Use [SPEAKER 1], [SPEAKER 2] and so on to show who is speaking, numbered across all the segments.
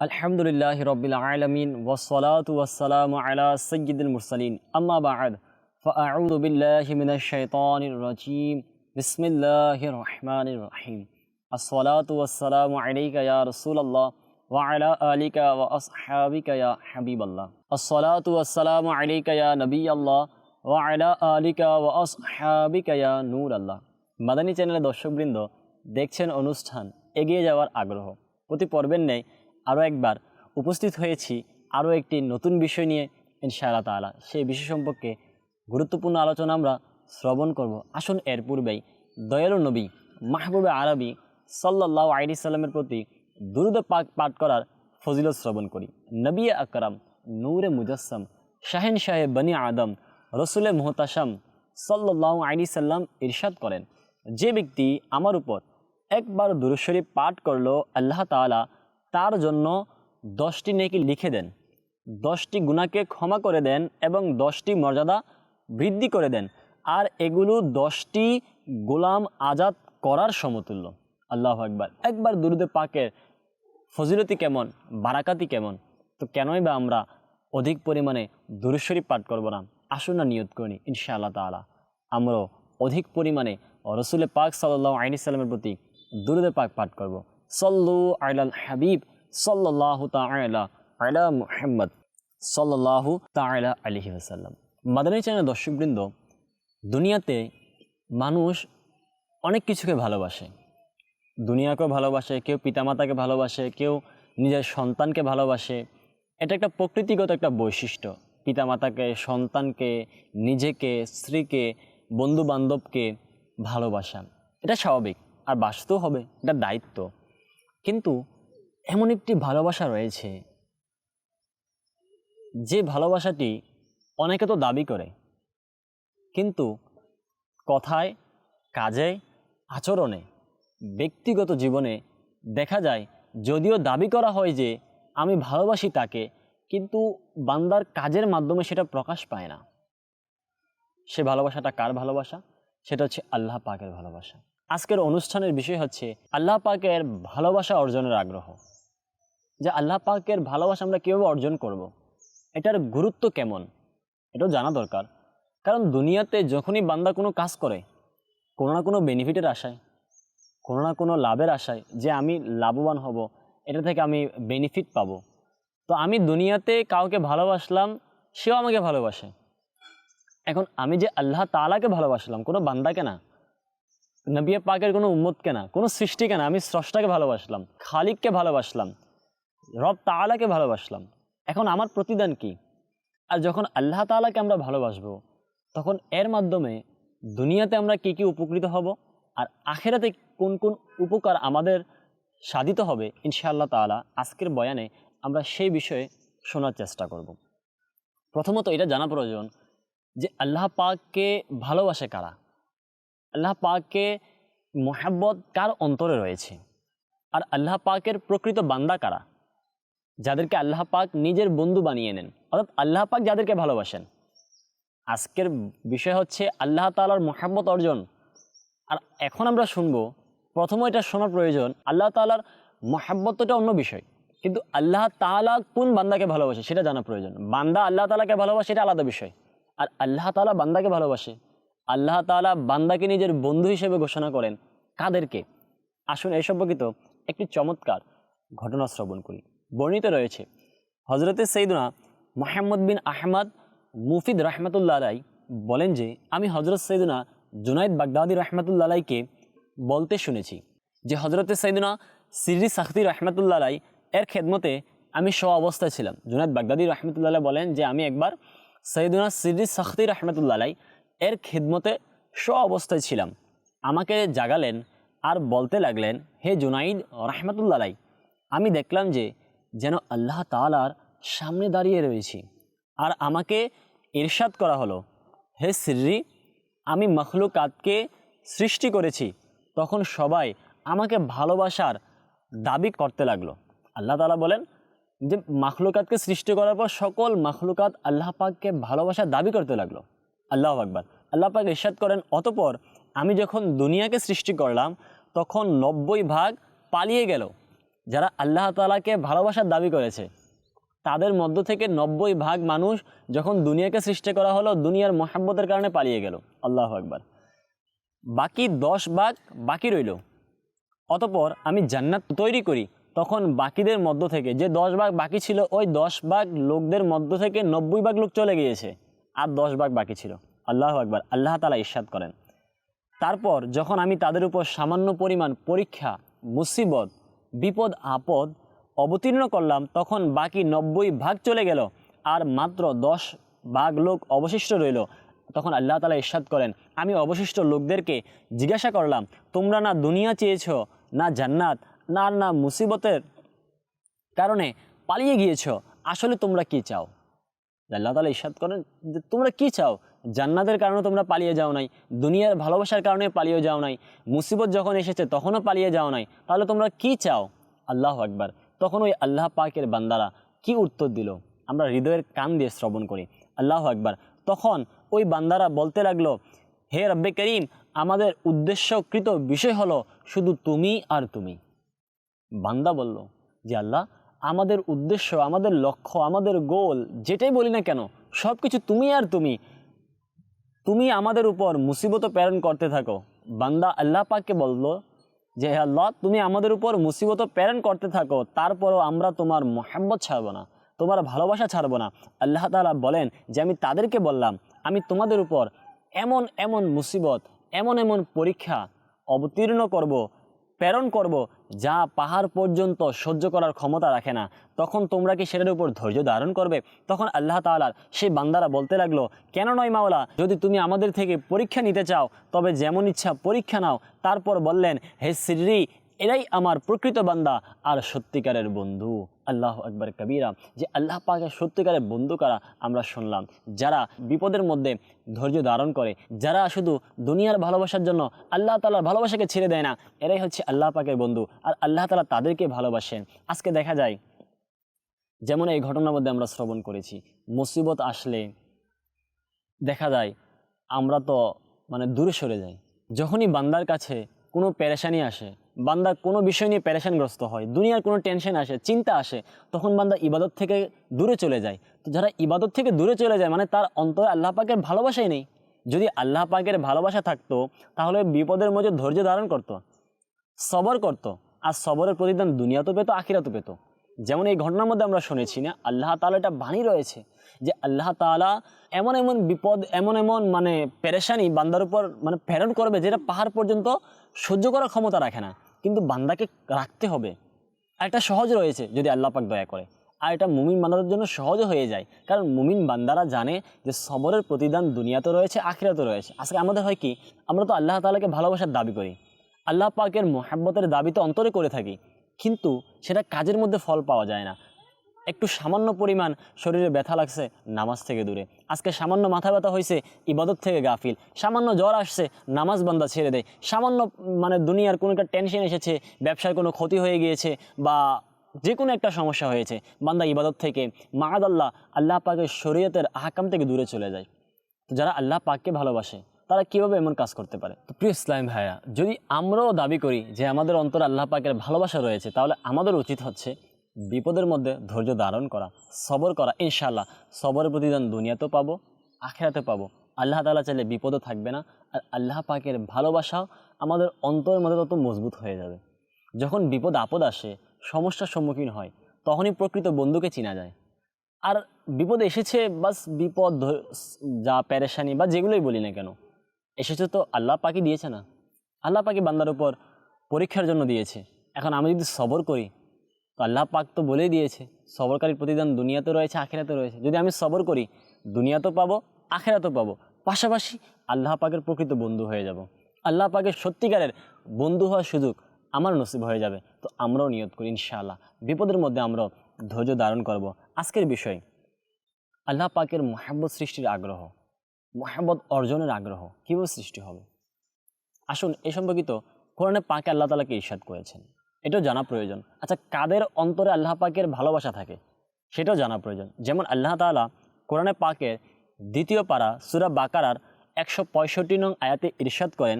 [SPEAKER 1] আলহামদুলিল্লাহ রবিল আলমিন ওসলাত ওয়াসালাম আলা সৈয়দুল মুরসালিন আম্মা বাদ فأعوذ بالله من الشيطان الرجيم بسم الله الرحمن الرحيم الصلاة والسلام عليك يا رسول الله وعلى آلك وأصحابك يا حبيب الله الصلاة والسلام عليك يا نبي الله وعلى آلك وأصحابك يا نور الله মাদানী চ্যানেলের দর্শকবৃন্দ দেখছেন অনুষ্ঠান এগিয়ে যাওয়ার আগ্রহ প্রতি পর্বের নেই আরও একবার উপস্থিত হয়েছি আরও একটি নতুন বিষয় নিয়ে, ইনশাআল্লাহ তাআলা। সেই বিষয় সম্পর্কে গুরুত্বপূর্ণ আলোচনা আমরা শ্রবণ করব। আসুন এর পূর্বেই দয়ালু নবী মাহবুবে আরবি সাল্লাহ আইডি সাল্লামের প্রতি দুরুদ পাক পাঠ করার ফজিলত শ্রবণ করি। নবী আকরাম নূরে মুজাসম শাহেন শাহে বনি আদম, রসুলে মোহতাসাম সাল্লাহ আইডি সাল্লাম ইরশাদ করেন। যে ব্যক্তি আমার উপর একবার দুরুশরীফ পাঠ করল, আল্লাহ তাআলা তার জন্য দশটি নেকি লিখে দেন। দশটি গুণাকে ক্ষমা করে দেন এবং দশটি মর্যাদা বৃদ্ধি করে দেন। আর এগুলো দশটি গোলাম আজাদ করার সমতুল্য। আল্লাহ একবার একবার দুরুদে পাকের ফজিলতি কেমন, বারাকাতি কেমন, তো কেনই বা আমরা অধিক পরিমাণে দুরুশ্বরী পাঠ করব না? আসুন না নিয়ত করি, ইনশাআল্লাহ তাআলা। আমরাও অধিক পরিমাণে রসুলে পাক সাল্লাহ আইনি সাল্লামের প্রতি দুরুদে পাক পাঠ করব। সল্লু আলাল হাবিব সাল্লাহ তালা আলা মুহাম্মদ সাল্লাহু তালা আলহি আসাল্লাম মাদানী চ্যানেল দর্শকবৃন্দ, দুনিয়াতে মানুষ অনেক কিছুকে ভালোবাসে। দুনিয়াকেও ভালোবাসে, কেউ পিতামাতাকে ভালোবাসে, কেউ নিজের সন্তানকে ভালোবাসে। এটা একটা প্রকৃতিগত একটা বৈশিষ্ট্য। পিতামাতাকে, সন্তানকে, নিজেকে, স্ত্রীকে বন্ধু বান্ধবকে ভালোবাসা। এটা স্বাভাবিক, আর বাঁচতেও হবে, এটা দায়িত্ব। কিন্তু এমন একটি ভালোবাসা রয়েছে যে ভালোবাসাটি অনেকে তো দাবি করে। কিন্তু কথায় কাজে আচরণে, ব্যক্তিগত জীবনে দেখা যায়, যদিও দাবি করা হয় যে আমি ভালোবাসি তাকে, কিন্তু বান্দার কাজের মাধ্যমে সেটা প্রকাশ পায় না। সে ভালোবাসাটা কার ভালোবাসা? সেটা হচ্ছে আল্লাহ পাকের ভালোবাসা। আজকের অনুষ্ঠানের বিষয় হচ্ছে আল্লাহ পাকের ভালোবাসা অর্জনের আগ্রহ। যে আল্লাহ পাকের ভালোবাসা আমরা কীভাবে অর্জন করব। এটার গুরুত্ব কেমন, এটাও জানা দরকার। কারণ দুনিয়াতে যখনই বান্দা কোনো কাজ করে, কোনো না কোনো বেনিফিটের আশায়, কোনো না কোনো লাভের আশায় যে আমি লাভবান হব, এটা থেকে আমি বেনিফিট পাবো। তো আমি দুনিয়াতে কাউকে ভালোবাসলাম, সেও আমাকে ভালোবাসে। এখন আমি যে আল্লাহ তালাকে ভালোবাসলাম, কোনো বান্দাকে না নবিয়া পাকের কোনো উম্মতকে না, কোনো সৃষ্টিকে না আমি স্রষ্টাকে ভালোবাসলাম, খালিককে ভালোবাসলাম, রব তালাকে ভালোবাসলাম। এখন আমার প্রতিদান কি? আর যখন আল্লাহ তালাকে আমরা ভালোবাসবো, তখন এর মাধ্যমে দুনিয়াতে আমরা কী কী উপকৃত হব? আর আখেরাতে কোন কোন উপকার আমাদের সাধিত হবে? ইনশাআল্লাহ তালা আজকের বয়ানে আমরা সেই বিষয়ে শোনার চেষ্টা করব। প্রথমত এটা জানা প্রয়োজন যে আল্লাহ পাককে ভালোবাসে কারা? আল্লাহ পাককে মোহাব্বত কার অন্তরে রয়েছে? আর আল্লাহ পাকের প্রকৃত বান্দা কারা? যাদেরকে আল্লাহ পাক নিজের বন্ধু বানিয়ে নেন। অর্থাৎ আল্লাহ পাক যাদেরকে ভালোবাসেন। আজকের বিষয় হচ্ছে আল্লাহ তালার মোহাম্মত অর্জন। আর এখন আমরা শুনব, প্রথমে এটা শোনার প্রয়োজন, আল্লাহ তালার মহাব্বতটা অন্য বিষয়। কিন্তু আল্লাহ তালা কোন বান্দাকে ভালোবাসে সেটা জানা প্রয়োজন। বান্দা আল্লাহ তালাকে ভালোবাসে এটা আলাদা বিষয়। আর আল্লাহ তালা বান্দাকে ভালোবাসে আল্লাহ তালা বান্দাকে নিজের বন্ধু হিসেবে ঘোষণা করেন। কাদেরকে? আসুন এই সম্পর্কিত একটি চমৎকার ঘটনা শ্রবণ করি। বর্ণিত রয়েছে হজরতে সৈদুনা মোহাম্মদ বিন আহমদ মুফিদ রহমতুল্লা আলাই বলেন যে, আমি হজরত সৈদুনা জুনাইদ বাগদাদি রহমতুল্লা আলাইকে বলতে শুনেছি যে হজরতে সৈদুনা সিরি সাখতি রহমতুল্লা আলাই এর খেদমতে আমি স্ব অবস্থায় ছিলাম। জুনাইদ বাগদাদি রহমতুল্লাহ বলেন যে, আমি একবার সৈদুনা সিরি সাখতি রহমতুল্লা আলাই এর খেদমতে স্ব অবস্থায় ছিলাম। আমাকে জাগালেন আর বলতে লাগলেন, হে জুনাইদ রহমতুল্লা আলাই আমি দেখলাম যে যেন আল্লাহ তালার সামনে দাঁড়িয়ে রয়েছি আর আমাকে ইরশাদ করা হলো। হে সিরি আমি মখলুকাতকে সৃষ্টি করেছি। তখন সবাই আমাকে ভালোবাসার দাবি করতে লাগল। আল্লাহ তালা বলেন যে, মাখলুকাতকে সৃষ্টি করার পর সকল মাখলুকাত আল্লাহ পাককে ভালোবাসার দাবি করতে লাগল। আল্লাহ আকবর। আল্লাহ পাক ইরশাদ করেন, অতপর আমি যখন দুনিয়াকে সৃষ্টি করলাম, তখন নব্বই ভাগ পালিয়ে গেল। যারা আল্লাহ তালাকে ভালোবাসার দাবি করেছে, তাদের মধ্য থেকে নব্বই ভাগ মানুষ যখন দুনিয়াকে সৃষ্টি করা হলো, দুনিয়ার মহাব্বতের কারণে পালিয়ে গেল। আল্লাহ একবার বাকি দশ ভাগ বাকি রইল। অতপর আমি জান্নাত তৈরি করি, তখন বাকিদের মধ্য থেকে, যে দশ ভাগ বাকি ছিল, ওই দশ ভাগ লোকদের মধ্য থেকে নব্বই ভাগ লোক চলে গিয়েছে। আর দশ ভাগ বাকি ছিল। আল্লাহ একবার আল্লাহ তালা ইস্বাদ করেন। তারপর যখন আমি তাদের উপর সামান্য পরিমাণ পরীক্ষা, মুসিবত, বিপদ, আপদ অবতীর্ণ করলাম, তখন বাকি নব্বই ভাগ চলে গেল আর মাত্র দশ ভাগ লোক অবশিষ্ট রইল। তখন আল্লাহ তালা ইস্বাদ করেন, আমি অবশিষ্ট লোকদেরকে জিজ্ঞাসা করলাম, তোমরা না দুনিয়া চেয়েছ, না জান্নাত, না না মুসিবতের কারণে পালিয়ে গিয়েছো? আসলে তোমরা কি চাও? আল্লাহ তালা ইস্বাদ করেন যে তোমরা কি চাও? জান্নাতের কারণে তোমরা পালিয়ে যাও নাই, দুনিয়ার ভালোবাসার কারণে পালিয়ে যাও নাই, মুসিবত যখন এসেছে তখনও পালিয়ে যাও নাই, তাহলে তোমরা কি চাও? আল্লাহ আকবার। তখন ওই আল্লাহ পাকের বান্দারা কি উত্তর দিল? আমরা হৃদয়ের কান দিয়ে শ্রবণ করি। আল্লাহ আকবার। তখন ওই বান্দারা বলতে লাগল, হে রব্বে করিম, আমাদের উদ্দেশ্যকৃত বিষয় হলো শুধু তুমি আর তুমি। বান্দা বলল যে আল্লাহ আমাদের উদ্দেশ্য, আমাদের লক্ষ্য, আমাদের গোল যেটাই বলি না কেন সব কিছু তুমি আর তুমি। তুমি আমাদের উপর মুসিবত প্রেরণ করতে থাকো। বান্দা আল্লাহ পাককে বলল যে আল্লাহ, তুমি আমাদের উপর মুসিবত প্রেরণ করতে থাকো, তারপরও আমরা তোমার মোহাম্মত ছাড়বো না, তোমার ভালোবাসা ছাড়বো না। আল্লাহ তালা বলেন যে, আমি তাদেরকে বললাম, আমি তোমাদের উপর এমন এমন মুসিবত, এমন এমন পরীক্ষা অবতীর্ণ করব প্রেরণ করব, যা পাহাড় পর্যন্ত সহ্য করার ক্ষমতা রাখে না। তখন তোমরা কি সেটার উপর ধৈর্য ধারণ করবে? তখন আল্লাহ তালার সেই বান্দারা বলতে লাগল, কেন নয় মাওলা, যদি তুমি আমাদের থেকে পরীক্ষা নিতে চাও, তবে যেমন ইচ্ছা পরীক্ষা নাও। তারপর বললেন, হে সিরি এরাই আমার প্রকৃত বান্দা আর সত্যিকারের বন্ধু। আল্লাহ আকবর কবিরা, যে আল্লাহ পাকের সত্যিকারের বন্ধু কারা আমরা শুনলাম, যারা বিপদের মধ্যে ধৈর্য ধারণ করে, যারা শুধু দুনিয়ার ভালোবাসার জন্য আল্লাহ তালার ভালোবাসাকে ছেড়ে দেয় না, এরাই হচ্ছে আল্লাহ পাকের বন্ধু আর আল্লাহ তালা তাদেরকে ভালোবাসেন। আজকে দেখা যায়, যেমন এই ঘটনার মধ্যে আমরা শ্রবণ করেছি, মুসিবত আসলে দেখা যায়, আমরা তো মানে দূরে সরে যাই, যখনই বান্দার কাছে কোনো প্যারেশানি আসে, বান্দা কোনো বিষয় নিয়ে প্যারেশানগ্রস্ত হয়, দুনিয়ার কোনো টেনশন আসে, চিন্তা আসে, তখন বান্দা ইবাদত থেকে দূরে চলে যায়। তো যারা ইবাদত থেকে দূরে চলে যায় মানে তার অন্তরে আল্লাহ পাকের ভালোবাসাই নেই। যদি আল্লাহ পাকের ভালোবাসা থাকতো, তাহলে বিপদের মধ্যে ধৈর্য ধারণ করতো, সবর করতো, আর সবরের প্রতিদান দুনিয়া তো পেতো, আখিরাতও পেতো। যেমন এই ঘটনার মধ্যে আমরা শুনেছি না, আল্লাহ তালা এটা বাণী রয়েছে যে আল্লাহ তাআলা এমন এমন বিপদ, এমন এমন মানে পেরেশানি বান্দার উপর মানে প্রেরণ করবে যেটা পাহাড় পর্যন্ত সহ্য করার ক্ষমতা রাখে না। কিন্তু বান্দাকে রাখতে হবে। আর এটা সহজ রয়েছে যদি আল্লাহ পাক দয়া করে। আর এটা মুমিন বান্দাদের জন্য সহজও হয়ে যায়। কারণ মুমিন বান্দারা জানে যে সবরের প্রতিদান দুনিয়াতে রয়েছে আখিরাতে রয়েছে। আজকে আমাদের হয় কি, আমরা তো আল্লাহ তাআলাকে ভালোবাসার দাবি করি। আল্লাহ পাকের মোহাব্বতের দাবি তো অন্তরে করে থাকি। কিন্তু সেটা কাজের মধ্যে ফল পাওয়া যায় না। একটু সামান্য পরিমাণ শরীরে ব্যথা লাগছে নামাজ থেকে দূরে। আজকে সামান্য মাথা ব্যথা হয়েছে, ইবাদত থেকে গাফিল। সামান্য জ্বর আসছে, নামাজ বান্দা ছেড়ে দেয়। সামান্য মানে দুনিয়ার কোনো একটা টেনশন এসেছে, ব্যবসার কোনো ক্ষতি হয়ে গিয়েছে বা যে কোনো একটা সমস্যা হয়েছে, বান্দা ইবাদত থেকে মাদ আল্লাহ আল্লাহ পাকের শরীয়তের আহকাম থেকে দূরে চলে যায়। যারা আল্লাহ পাককে ভালোবাসে, তারা কীভাবে এমন কাজ করতে পারে? তো প্রিয় ইসলাম ভাইয়া, যদি আমরাও দাবি করি যে আমাদের অন্তর আল্লাহ পাকের ভালোবাসা রয়েছে, তাহলে আমাদের উচিত হচ্ছে বিপদের মধ্যে ধৈর্য ধারণ করা, সবর করা ইনশাল্লাহ সবরের প্রতিদান দুনিয়াতেও পাবো আখেরাতে পাবো। আল্লাহ তালা চাইলে বিপদও থাকবে না, আর আল্লাহ পাকের ভালোবাসাও আমাদের অন্তরের মধ্যে তত মজবুত হয়ে যাবে। যখন বিপদ, আপদ আসে, সমস্যার সম্মুখীন হয়, তখনই প্রকৃত বন্ধুকে চেনা যায়। আর বিপদ এসেছে, বাস বিপদ যা প্যারেশানি বা যেগুলোই বলি না কেন, এসেছে তো আল্লাহ পাকি দিয়েছে না। আল্লাহ পাকি বান্দার উপর পরীক্ষার জন্য দিয়েছে। এখন আমি যদি সবর করি তো আল্লাহ পাক তো বলেই দিয়েছে, সবরকারীর প্রতিদান দুনিয়াতে রয়েছে, আখেরাতে রয়েছে। যদি আমি সবর করি, দুনিয়াতেও পাবো, আখেরাতেও পাবো। পাশাপাশি আল্লাহ পাকের প্রকৃত বন্ধু হয়ে যাব। আল্লাহ পাকের সত্যিকারের বন্ধু হওয়ার সুযোগ আমার নসিব হয়ে যাবে। তো আমরাও নিয়ত করি ইনশাআল্লাহ। বিপদের মধ্যে আমরাও ধৈর্য ধারণ করব। আজকের বিষয়, আল্লাহ পাকের মহাব্বত সৃষ্টির আগ্রহ, মহাব্বত অর্জনের আগ্রহ কীভাবে সৃষ্টি হবে? আসুন এ সম্পর্কিত কোরআনে পাকে আল্লাহ তালাকে ইরশাদ করেছেন। এটাও জানা প্রয়োজন। আচ্ছা কাদের অন্তরে আল্লাহ পাকের ভালোবাসা থাকে? সেটাও জানা প্রয়োজন। যেমন আল্লাহ তাআলা কোরআনে পাকের দ্বিতীয় পারা সুরা বাকারার একশো পঁয়ষট্টি নং আয়াতে ইরশাদ করেন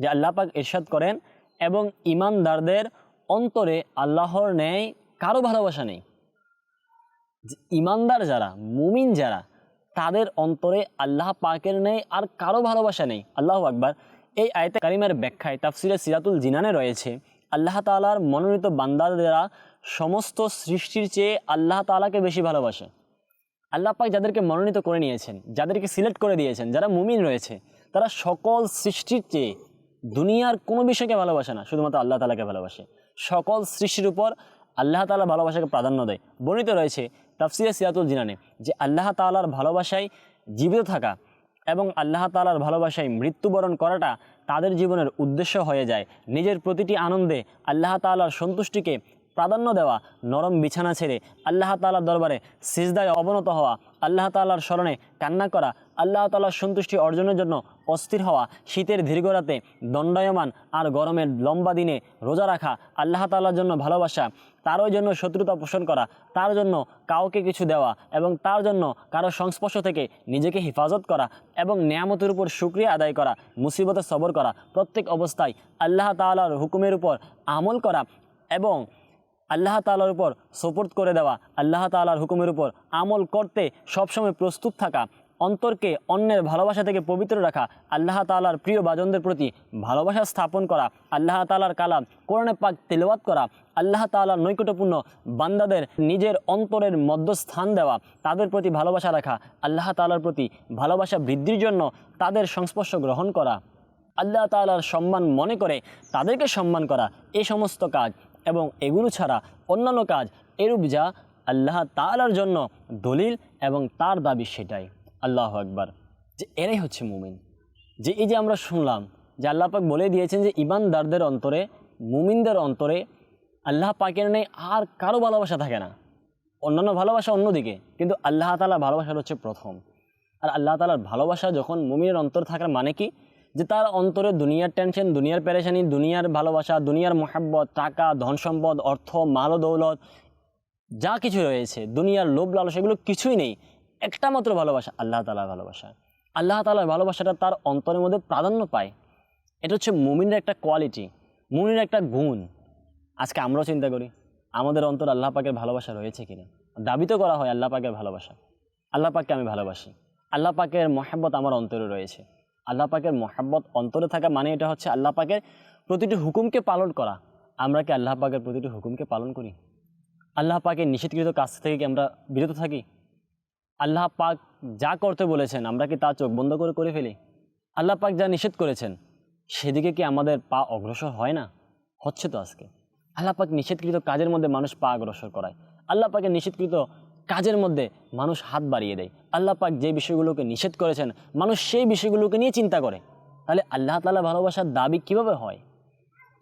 [SPEAKER 1] যে আল্লাহ পাক ইরশাদ করেন, এবং ইমানদারদের অন্তরে আল্লাহর ন্যায় কারও ভালোবাসা নেই। ইমানদার যারা, মুমিন যারা তাদের অন্তরে আল্লাহ পাকের নেই আর কারও ভালোবাসা নেই। আল্লাহ আকবার। এই আয়তে কারিমের ব্যাখ্যায় তাফসিরে সিরাতুল জিনানে রয়েছে, আল্লাহ তাআলার মনোনীত বান্দাদেরা সমস্ত সৃষ্টির চেয়ে আল্লাহ তাআলাকে বেশি ভালোবাসে। আল্লাহ পাক যাদেরকে মনোনীত করে নিয়েছেন, যাদেরকে সিলেক্ট করে দিয়েছেন, যারা মুমিন রয়েছে, তারা সকল সৃষ্টির চেয়ে দুনিয়ার কোনো বিষয়কে ভালোবাসে না, শুধুমাত্র আল্লাহ তালাকে ভালোবাসে। সকল সৃষ্টির উপর আল্লাহ তালা ভালোবাসাকে প্রাধান্য দেয়। বর্ণিত রয়েছে তাফসিরে সিয়াতুল জিনানে, যে আল্লাহ তালার ভালোবাসায় জীবিত থাকা এবং আল্লাহ তালার ভালোবাসায় মৃত্যুবরণ করাটা তাদের জীবনের উদ্দেশ্য হয়ে যায়। নিজের প্রতিটি আনন্দে আল্লাহ তালার সন্তুষ্টিকে প্রাধান্য দেওয়া, নরম বিছানা ছেড়ে আল্লাহ তালার দরবারে সিজদায় অবনত হওয়া, আল্লাহ তালার স্মরণে কান্না করা, আল্লাহ তালার সন্তুষ্টি অর্জনের জন্য অস্থির হওয়া, শীতের দীর্ঘ রাতে দণ্ডায়মান আর গরমের লম্বা দিনে রোজা রাখা, আল্লাহ তালার জন্য ভালোবাসা তারও জন্য শত্রুতা পোষণ করা, তার জন্য কাউকে কিছু দেওয়া এবং তার জন্য কারও সংস্পর্শ থেকে নিজেকে হেফাজত করা এবং নিয়ামতের উপর সুক্রিয়া আদায় করা, মুসিবতে সবর করা, প্রত্যেক অবস্থায় আল্লাহ তালার হুকুমের উপর আমল করা এবং আল্লাহ তালার উপর সোপোর্ট করে দেওয়া, আল্লাহ তালার হুকুমের উপর আমল করতে সবসময় প্রস্তুত থাকা অন্তরকে অন্যের ভালোবাসা থেকে পবিত্র রাখা, আল্লাহ তালার প্রিয় বাজনদের প্রতি ভালোবাসা স্থাপন করা, আল্লাহ তালার কালাম, কোরআনে পাক তেলাওয়াত করা, আল্লাহ তালার নৈকট্যপূর্ণ বান্দাদের নিজের অন্তরের মধ্যস্থান দেওয়া, তাদের প্রতি ভালোবাসা রাখা, আল্লাহ তালার প্রতি ভালোবাসা বৃদ্ধির জন্য তাদের সংস্পর্শ গ্রহণ করা। আল্লাহ তালার সম্মান মনে করে তাদেরকে সম্মান করা এই সমস্ত কাজ এবং এগুলো ছাড়া অন্যান্য কাজ এরূপ যা আল্লাহ তালার জন্য দলিল এবং তার দাবি সেটাই। আল্লাহ আকবার। যে এরাই হচ্ছে মুমিন। যে এই যে আমরা শুনলাম যে আল্লাহ পাক বলে দিয়েছেন যে ইমানদারদের অন্তরে, মুমিনদের অন্তরে আল্লাহ পাকের নেই আর কারও ভালোবাসা থাকে না। অন্যান্য ভালোবাসা অন্যদিকে, কিন্তু আল্লাহ তালা ভালোবাসার হচ্ছে প্রথম। আর আল্লাহ তালার ভালোবাসা যখন মুমিনের অন্তর থাকার মানে কি? যে তার অন্তরে দুনিয়ার টেনশন দুনিয়ার পেরেশানি, দুনিয়ার ভালোবাসা, দুনিয়ার মহাব্বত, টাকা, ধন সম্পদ, অর্থ, মাল, দৌলত, যা কিছু রয়েছে, দুনিয়ার লোভ লালসা এগুলো কিছুই নেই। একটা মাত্র ভালোবাসা, আল্লাহ তালার ভালোবাসা। আল্লাহ তালার ভালোবাসাটা তার অন্তরের মধ্যে প্রাধান্য পায়। এটা হচ্ছে মুমিনের একটা কোয়ালিটি মুমিনের একটা গুণ। আজকে আমরাও চিন্তা করি, আমাদের অন্তর আল্লাহ পাকের ভালোবাসা রয়েছে কিনা? দাবি তো করা হয় আল্লাহ পাকের ভালোবাসা। আল্লাহ পাককে আমি ভালোবাসি। আল্লাহ পাকের মহাব্বত আমার অন্তরে রয়েছে। আল্লাহ পাকের মহাব্বত অন্তরে থাকা মানে এটা হচ্ছে আল্লাহ পাকের প্রতিটি হুকুমকে পালন করা। আমরা কি আল্লাহ পাকের প্রতিটি হুকুমকে পালন করি? আল্লাহ পাকের নিষেধকৃত কাজ থেকে কি আমরা বিরত থাকি? আল্লাহ পাক যা করতে বলেছেন, আমরা কি তা চোখ বন্ধ করে করে ফেলি? আল্লাহ পাক যা নিষেধ করেছেন, সেদিকে কি আমাদের পা অগ্রসর হয় না? হচ্ছে তো আজকে। আল্লাহ পাক নিষেধকৃত কাজের মধ্যে মানুষ পা অগ্রসর করায়। আল্লাহ পাকের নিষেধকৃত কাজের মধ্যে মানুষ হাত বাড়িয়ে দেয়। আল্লাহ পাক যে বিষয়গুলোকে নিষেধ করেছেন, মানুষ সেই বিষয়গুলোকে নিয়ে চিন্তা করে। তাহলে আল্লাহ তালা ভালোবাসার দাবি কীভাবে হয়?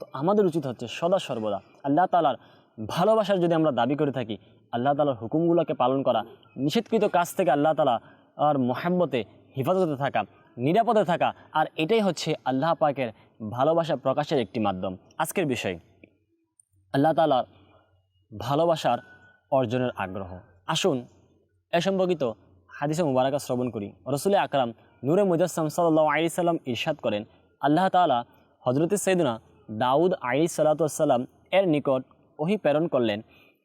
[SPEAKER 1] তো আমাদের উচিত হচ্ছে সদা সর্বদা আল্লাহ তালার ভালোবাসার যদি আমরা দাবি করে থাকি আল্লাহ তালার হুকুমগুলোকে পালন করা, নিষেধকৃত কাজ থেকে আল্লাহ তালা আর মহাব্বতে হেফাজতে থাকা, নিরাপদে থাকা, আর এটাই হচ্ছে আল্লাহ পাকের ভালোবাসা প্রকাশের একটি মাধ্যম। আজকের বিষয়, আল্লাহ তালার ভালোবাসার অর্জনের আগ্রহ। আসুন, এ সম্পর্কিত হাদিসে মুবারাকা শ্রবণ করি। রসুল আকরাম নূরে মুজাসম সাল্লাহ আলি সাল্লাম ইরশাদ করেন, আল্লাহ তালা হজরত সৈদুনা দাউদ আলি সাল্লাতাম এর নিকট ওহি প্রেরণ করলেন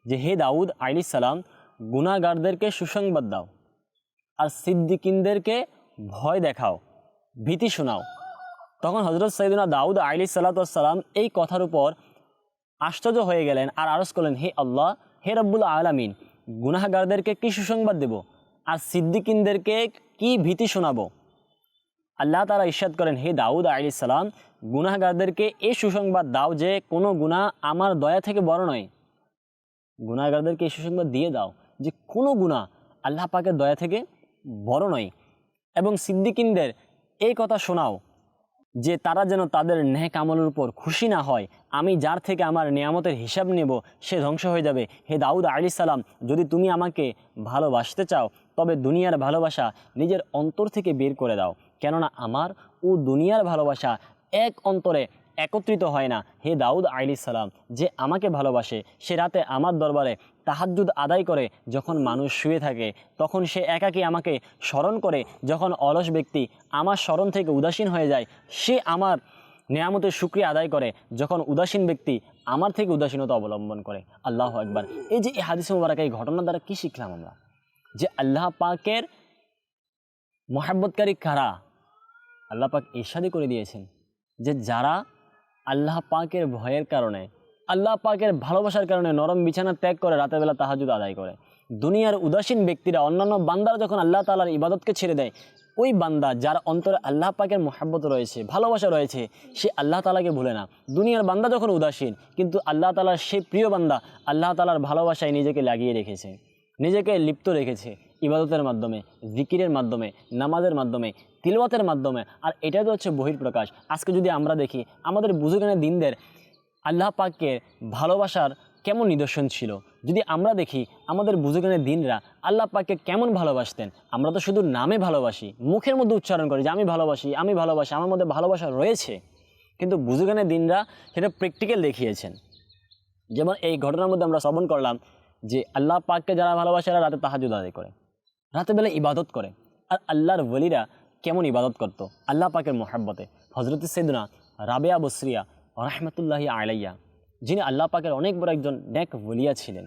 [SPEAKER 1] যে হে দাউদ আলি সালাম গুণাগারদেরকে সুসংবাদ দাও আর সিদ্দিকিনদেরকে ভয় দেখাও, ভীতি শোনাও। তখন হজরত সৈদুনা দাউদ আলি সাল্লাতাম এই কথার উপর আশ্চর্য হয়ে গেলেন আর আরজ করলেন, হে আল্লাহ, হে রব্বুল আলামিন, গুনাহগারদেরকে কি সুসংবাদ দেব আর সিদ্দিকিনদেরকে কি ভীতি শোনাবো? আল্লাহ তারা ইস্বাদ করেন, হে দাউদ আলি সালাম, গুনাহগারদেরকে এ সুসংবাদ দাও যে কোনো গুনাহ আমার দয়া থেকে বড় নয়। গুনাহগারদেরকে এই সুসংবাদ দিয়ে দাও যে কোনো গুনাহ আল্লাহ পাকের দয়া থেকে বড় নয়। এবং সিদ্দিকিনদের এই কথা শোনাও যে তারা যেন তাদের ন্যাক আমলের উপর খুশি না হয়। আমি যার থেকে আমার নিয়ামতের হিসাব নেব, সে ধ্বংস হয়ে যাবে। হে দাউদ আলি সালাম, যদি তুমি আমাকে ভালোবাসতে চাও, তবে দুনিয়ার ভালোবাসা নিজের অন্তর থেকে বের করে দাও। কেননা আমার ও দুনিয়ার ভালোবাসা এক অন্তরে একত্রিত হয় না। হে দাউদ আলি সালাম, যে আমাকে ভালোবাসে, সে রাতে আমার দরবারে তাহাজ্জুদ আদায় করে যখন মানুষ শুয়ে থাকে, তখন সে একাকী আমাকে স্মরণ করে, যখন অলস ব্যক্তি আমার স্মরণ থেকে উদাসীন হয়ে যায়, সে আমার নিয়ামতের শুক্রিয়া আদায় করে, যখন উদাসীন ব্যক্তি আমার থেকে উদাসীনতা অবলম্বন করে। আল্লাহ একবার এই যে এই হাদিস মুবারক, এই ঘটনা দ্বারা কী শিখলাম আমরা? যে আল্লাহ পাকের মহাব্বতকারী কারা? আল্লাহ পাক ইরশাদি করে দিয়েছেন যে যারা আল্লাহ পাকের ভয়ের কারণে, আল্লাহ পাকের ভালোবাসার কারণে নরম বিছানা ত্যাগ করে রাতের বেলা তাহাজুদ আদায় করে। দুনিয়ার উদাসীন ব্যক্তিরা, অন্যান্য বান্দারা যখন আল্লাহ তালার ইবাদতকে ছেড়ে দেয়, ওই বান্দা যার অন্তরে আল্লাহ পাকের মহাব্বত রয়েছে, ভালোবাসা রয়েছে, সে আল্লাহ তালাকে ভুলে না। দুনিয়ার বান্দা যখন উদাসীন, কিন্তু আল্লাহ তালার সেই প্রিয় বান্দা আল্লাহ তালার ভালোবাসায় নিজেকে লাগিয়ে রেখেছে, নিজেকে লিপ্ত রেখেছে ইবাদতের মাধ্যমে, জিকিরের মাধ্যমে, নামাজের মাধ্যমে তিলওয়াতের মাধ্যমে। আর এটাই তো হচ্ছে বহির্প্রকাশ আজকে যদি আমরা দেখি, আমাদের বুজুগানের দিনদের আল্লাহ পাককে ভালোবাসার কেমন নিদর্শন ছিল? যদি আমরা দেখি, আমাদের বুজুগানের দিনরা আল্লাহ পাককে কেমন ভালোবাসতেন? আমরা তো শুধু নামে ভালোবাসি, মুখের মধ্যে উচ্চারণ করি যে, আমি ভালোবাসি আমি ভালোবাসি আমার মধ্যে ভালোবাসা রয়েছে। কিন্তু বুজুগানের দিনরা সেটা প্র্যাকটিক্যাল দেখিয়েছেন। যেমন এই ঘটনার মধ্যে আমরা শ্রবণ করলাম যে, আল্লাহ পাককে যারা ভালোবাসে রাতে তাহাজুদ আদায় করে। রাতে বেলা ইবাদত করে। আর আল্লাহর ওলিরা কেমন ইবাদত করতো? আল্লাহ পাকের মোহাব্বতে। হজরত সেদনা রাবেয়া বসরিয়া রহমতুল্লাহি আলাইয়া যিনি আল্লাহ পাকের অনেক বড় একজন ন্যাক বলিয়া ছিলেন,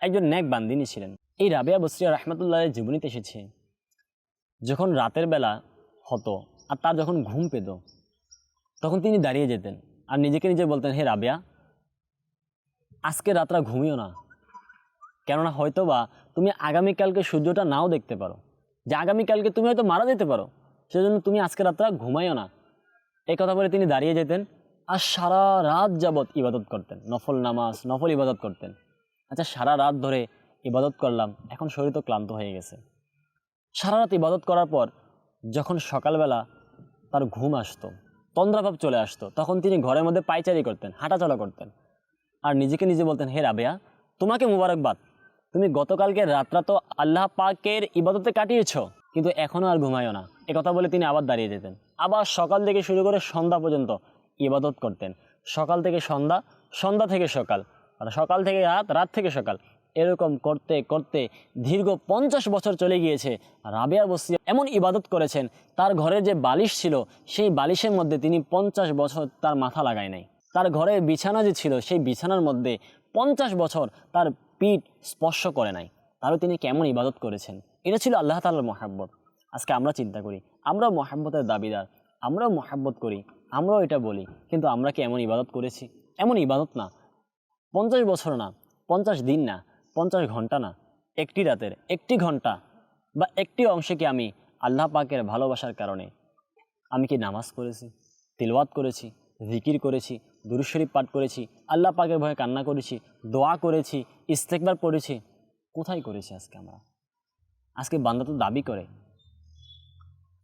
[SPEAKER 1] একজন ন্যাক বান্দিনী ছিলেন। এই রাবেয়া বসরিয়া রহমতুল্লাহের জীবনীতে এসেছে। যখন রাতের বেলা হতো আর তার যখন ঘুম পেত, তখন তিনি দাঁড়িয়ে যেতেন আর নিজেকে নিজে বলতেন, হে রাবেয়া, আজকে রাতটা ঘুমিও না। কেননা হয়তো বা তুমি আগামীকালকে সূর্যটা নাও দেখতে পারো। যে আগামীকালকে তুমি হয়তো মারা যেতে পারো। সেজন্য তুমি আজকে রাতটা ঘুমাইও না। এই কথা বলে তিনি দাঁড়িয়ে যেতেন আর সারা রাত যাবৎ ইবাদত করতেন। নফল নামাজ, নফল ইবাদত করতেন। আচ্ছা সারা রাত ধরে ইবাদত করলাম, এখন শরীর তো ক্লান্ত হয়ে গেছে। সারা রাত ইবাদত করার পর যখন সকালবেলা তার ঘুম আসতো, তন্দ্রাভাব চলে আসতো, তখন তিনি ঘরের মধ্যে পাইচারি করতেন, হাঁটাচলা করতেন। আর নিজেকে নিজে বলতেন, হে রাবেয়া, তোমাকে মুবারকবাদ। তুমি গতকালকে রাতটা তো আল্লাহ পাকের ইবাদতে কাটিয়েছ। কিন্তু এখনও আর ঘুমায়ও না। কথা বলে তিনি আবার দাঁড়িয়ে যেতেন। আবার সকাল থেকে শুরু করে সন্ধ্যা পর্যন্ত ইবাদত করতেন। সকাল থেকে সন্ধ্যা সন্ধ্যা থেকে সকাল আর সকাল থেকে রাত রাত থেকে সকাল। এরকম করতে করতে দীর্ঘ পঞ্চাশ বছর চলে গিয়েছে। রাবেয়া বসিয়া এমন ইবাদত করেছেন, তার ঘরে যে বালিশ ছিল, সেই বালিশের মধ্যে তিনি পঞ্চাশ বছর তার মাথা লাগায় নাই। তার ঘরের বিছানা যে ছিল, সেই বিছানার মধ্যে পঞ্চাশ বছর তার পিঠ স্পর্শ করে নাই। তারও তিনি কেমন ইবাদত করেছেন? এটা ছিল আল্লাহ তালার মহাব্বত। আজকে আমরা চিন্তা করি, আমরাও মহাব্বতের দাবিদার, আমরাও মহাব্বত করি, আমরাও এটা বলি, কিন্তু আমরা কি এমন ইবাদত করেছি? এমন ইবাদত না। পঞ্চাশ বছর না, পঞ্চাশ দিন না, পঞ্চাশ ঘণ্টা না, একটি রাতের একটি ঘণ্টা বা একটি অংশে কি আমি আল্লাহ পাকের ভালোবাসার কারণে আমি কি নামাজ পড়েছি, তিলওয়াত করেছি, জিকির করেছি দুরুশরীফ পাঠ করেছি, আল্লাহ পাকের ভয়ে কান্না করেছি, দোয়া করেছি, ইস্তেকবার পড়েছি? কোথায় করেছি আজকে আমরা? আজকে বান্দা তো দাবি করে।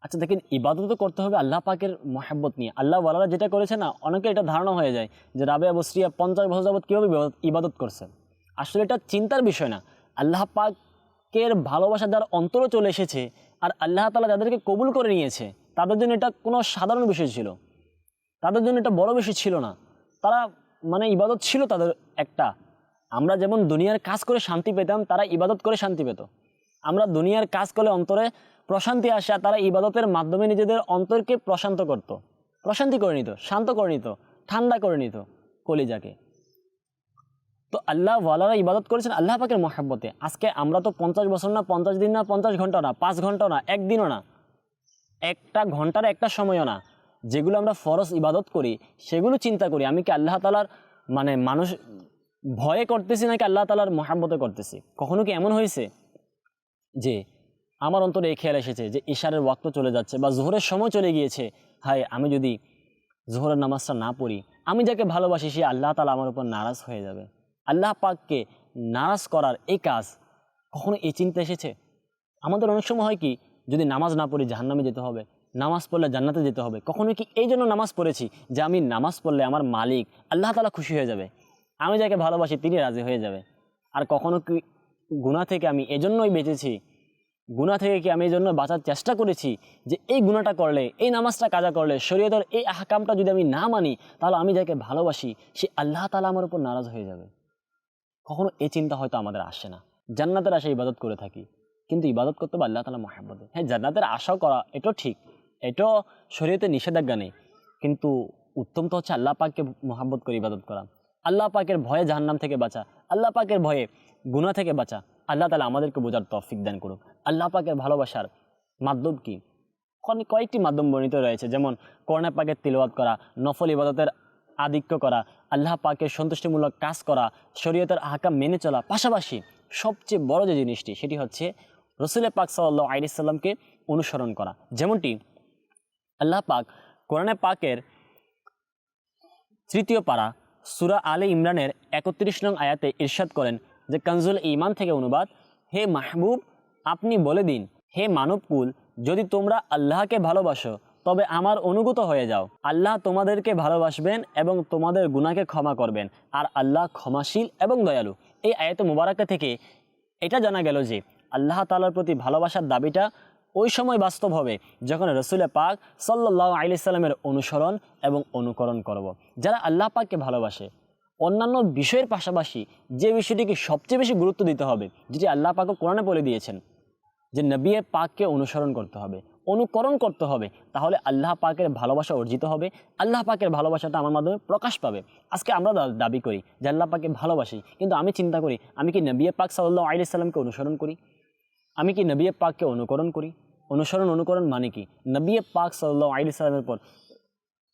[SPEAKER 1] আচ্ছা দেখেন, ইবাদত তো করতে হবে আল্লাহ পাকের মহাব্বত নিয়ে। আল্লাহ ওয়ালারা যেটা করেছে না অনেকে এটা ধারণা হয়ে যায় যে রাবে বসরিয়া পঞ্চাশ বছর যাবৎ কীভাবে ইবাদত করছে। আসলে এটা চিন্তার বিষয় না। আল্লাহ পাকের ভালোবাসা যার অন্তরও চলে এসেছে আর আল্লাহ তালা যাদেরকে কবুল করে নিয়েছে, তাদের জন্য এটা কোনো সাধারণ বিষয় ছিল। তাদের জন্য এটা বড় বিষয় ছিল না। তারা মানে ইবাদত ছিল তাদের একটা। আমরা যেমন দুনিয়ার কাজ করে শান্তি পেতাম, তারা ইবাদত করে শান্তি পেত। আমরা দুনিয়ার কাজ করলে অন্তরে প্রশান্তি আসে তারা ইবাদতের মাধ্যমে নিজেদের অন্তরকে প্রশান্ত করত। প্রশান্তি করে নিত, শান্ত করে নিত, ঠান্ডা করে নিত কলিজাকে। তো আল্লাহ ওয়ালারা ইবাদত করেছেন আল্লাহ পাকের মহাব্বতে। আজকে আমরা তো পঞ্চাশ বছর না, পঞ্চাশ দিন না, পঞ্চাশ ঘণ্টা না, পাঁচ ঘণ্টা না, একদিনও না। একটা ঘণ্টার একটা সময়ও না। যেগুলো আমরা ফরজ ইবাদত করি, সেগুলো চিন্তা করি। আমি কি আল্লাহ তালার মানে মানুষ ভয়ে করতেছি নাকি আল্লাহ তালার মহাব্বতে করতেছি? কখনো কি এমন হয়েছে? যে আমার অন্তরে এই খেয়াল এসেছে যে ইশারের ওয়াক্ত চলে যাচ্ছে বা জোহরের সময় চলে গিয়েছে। হায়, আমি যদি জোহরের নামাজটা না পড়ি, আমি যাকে ভালোবাসি সে আল্লাহ তালা আমার উপর নারাজ হয়ে যাবে। আল্লাহ পাককে নারাজ করার এই কাজ কখনো এই চিন্তা এসেছে? আমাদের অনেক সময় হয় কি, যদি নামাজ না পড়ি জাহান্নামে যেতে হবে, নামাজ পড়লে জান্নাতে যেতে হবে। কখনো কি এই জন্য নামাজ পড়েছি যে আমি নামাজ পড়লে আমার মালিক আল্লাহ তালা খুশি হয়ে যাবে? আমি যাকে ভালোবাসি তিনি রাজি হয়ে যাবে। আর কখনো কি গুণা থেকে আমি এজন্যই বেঁচেছি। গুণা থেকে কি আমি এই জন্য বাঁচার চেষ্টা করেছি যে এই গুণাটা করলে, এই নামাজটা কাজা করলে, শরীয়তের এই আহকামটা যদি আমি না মানি, তাহলে আমি যাকে ভালোবাসি, সে আল্লাহ তালা আমার উপর নারাজ হয়ে যাবে। কখনো এই চিন্তা হয়তো আমাদের আসে না। জান্নাতের আশা ইবাদত করে থাকি, কিন্তু ইবাদত করতে হবে আল্লাহ তালা মহাব্বতে। হ্যাঁ জান্নাতের আশাও করা, এটাও ঠিক, এটাও শরীয়তে নিষেধাজ্ঞা নেই, কিন্তু উত্তম তো হচ্ছে আল্লাহ পাককে মোহাব্বত করে ইবাদত করা। আল্লাহ পাকের ভয়ে জাহান্নাম থেকে বাঁচা, আল্লাহ পাকের ভয়ে গুনাহ থেকে বাঁচা। আল্লাহ তালা আমাদেরকে বোঝার তৌফিক দান করুক। আল্লাহ পাকের ভালোবাসার মাধ্যম কি? কয়েকটি মাধ্যম বর্ণিত রয়েছে। যেমন করোনা পাকের তিলওয়াত করা, নফল ইবাদতের আধিক্য করা, আল্লাহ পাকের সন্তুষ্টিমূলক কাজ করা, শরীয়তের আহকাম মেনে চলা। পাশাপাশি সবচেয়ে বড় যে জিনিসটি, সেটি হচ্ছে রসুলের পাক সাল্লাহ আলিসাল্লামকে অনুসরণ করা। যেমনটি, আল্লাহ পাক কোরআনে পাকের তৃতীয় পাড়া সুরা আলে ইমরানের একত্রিশ নং আয়াতে ইরশাদ করেন যে কানজুল ইমান থেকে অনুবাদ, হে মাহবুব, আপনি বলে দিন, হে মানবকুল যদি তোমরা আল্লাহকে ভালোবাসো, তবে আমার অনুগত হয়ে যাও। আল্লাহ তোমাদেরকে ভালোবাসবেন এবং তোমাদের গুণাকে ক্ষমা করবেন। আর আল্লাহ ক্ষমাশীল এবং দয়ালু। এই আয়ত মুবারাকা থেকে এটা জানা গেল যে, আল্লাহ তালার প্রতি ভালোবাসার দাবিটা ওই সময় বাস্তব হবে যখন রসুলে পাক সাল্লাহ আলি সাল্লামের অনুসরণ এবং অনুকরণ করব। যারা আল্লাহ পাককে ভালোবাসে অন্যান্য বিষয়ের পাশাপাশি যে বিষয়টিকে সবচেয়ে বেশি গুরুত্ব দিতে হবে, যেটি আল্লাহ পাকও কোরআনে বলে দিয়েছেন, যে নবিয়ে পাককে অনুসরণ করতে হবে, অনুকরণ করতে হবে, তাহলে আল্লাহ পাকের ভালোবাসা অর্জিত হবে, আল্লাহ পাকের ভালোবাসাটা আমার মাধ্যমে প্রকাশ পাবে। আজকে আমরা দাবি করি যে আল্লাহ পাকে ভালোবাসি, কিন্তু আমি চিন্তা করি, আমি কি নবিয়ে পাক সাল্লাহ আলি সাল্লামকে অনুসরণ করি? আমি কি নবিয়ে পাককে অনুকরণ করি? অনুসরণ, অনুকরণ মানে কি? নবিয়ে পাক সাল্লাহ আলি সাল্লামের পর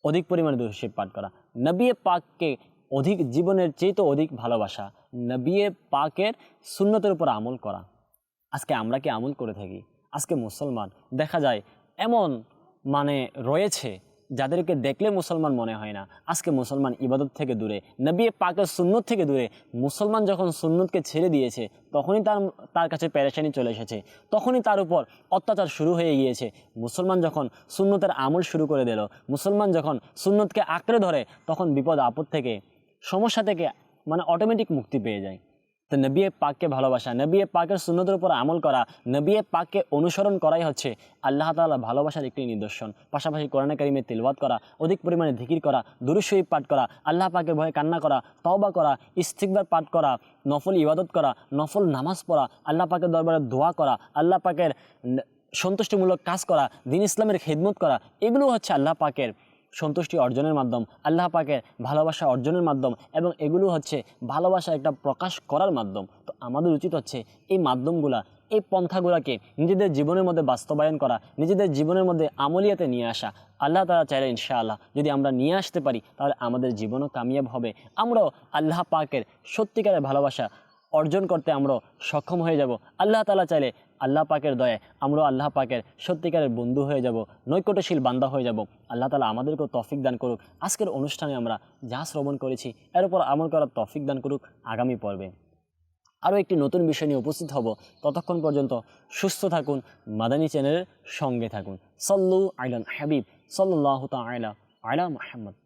[SPEAKER 1] অধিক পরিমাণে দোষী পাঠ করা। নবিয়ে পাককে অধিক জীবনের চেয়ে তো অধিক ভালোবাসা। নবিয়ে পাকের সুন্নতের উপর আমল করা। আজকে আমরা কি আমল করে থাকি? আজকে মুসলমান। দেখা যায়, এমন মানে রয়েছে যাদেরকে দেখলে মুসলমান মনে হয় না। আজকে মুসলমান ইবাদত থেকে দূরে নবী পাকের সুন্নত থেকে দূরে। মুসলমান যখন সুন্নতকে ছেড়ে দিয়েছে, তখনই তার তার কাছে প্যারেশানি চলে এসেছে। তখনই তার উপর অত্যাচার শুরু হয়ে গিয়েছে। মুসলমান যখন সুন্নতের আমল শুরু করে দিল, মুসলমান যখন সুন্নতকে আঁকড়ে ধরে, তখন বিপদ আপদ থেকে সমস্যা থেকে মানে অটোমেটিক মুক্তি পেয়ে যায়। তো নবিয়ে পাককে ভালোবাসা নবিয়ে পাকের সুন্নতের উপর আমল করা নবিয়ে পাককে অনুসরণ করাই হচ্ছে আল্লাহ তাআলা ভালোবাসার একটি নিদর্শন। পাশাপাশি কোরআনে কারিমে তিলওয়াত করা, অধিক পরিমাণে ধিকির করা দুরুশরীফ পাঠ করা, আল্লাহ পাকের ভয়ে কান্না করা, তওবা করা ইস্তিকবার পাঠ করা, নফল ইবাদত করা, নফল নামাজ পড়া, আল্লাহ পাকের দরবারে দোয়া করা, আল্লাহ পাকের সন্তুষ্টিমূলক কাজ করা, দিন ইসলামের খেদমত করা এগুলো হচ্ছে আল্লাহ পাকের সন্তুষ্টি অর্জনের মাধ্যম, আল্লাহ পাকের ভালোবাসা অর্জনের মাধ্যম এবং এগুলো হচ্ছে ভালোবাসা একটা প্রকাশ করার মাধ্যম। তো আমাদের উচিত হচ্ছে এই মাধ্যমগুলা, এই পন্থাগুলোকে নিজেদের জীবনের মধ্যে বাস্তবায়ন করা, নিজেদের জীবনের মধ্যে আমলিয়াতে নিয়ে আসা। আল্লাহ তালা চাইলে ইনশাআল্লাহ যদি আমরা নিয়ে আসতে পারি, তাহলে আমাদের জীবনও কামিয়াব হবে। আমরাও আল্লাহ পাকের সত্যিকারের ভালোবাসা অর্জন করতে আমরা সক্ষম হয়ে যাব। আল্লাহ তালা চাইলে আল্লাহ পাকের দয়ায় আমরাও আল্লাহ পাকের সত্যিকারের বন্ধু হয়ে যাব নৈকটশীল বান্দা হয়ে যাব। আল্লাহ তালা আমাদেরকেও তফিক দান করুক। আজকের অনুষ্ঠানে আমরা যা শ্রবণ করেছি, এর উপর আমল করার তফিক দান করুক আগামী পর্বে। আরও একটি নতুন বিষয় নিয়ে উপস্থিত হব। ততক্ষণ পর্যন্ত সুস্থ থাকুন, মাদানী চ্যানেলের সঙ্গে থাকুন। সল্লু আইলান হাবিব সল্লাহ তালা আয়লা মাহমদ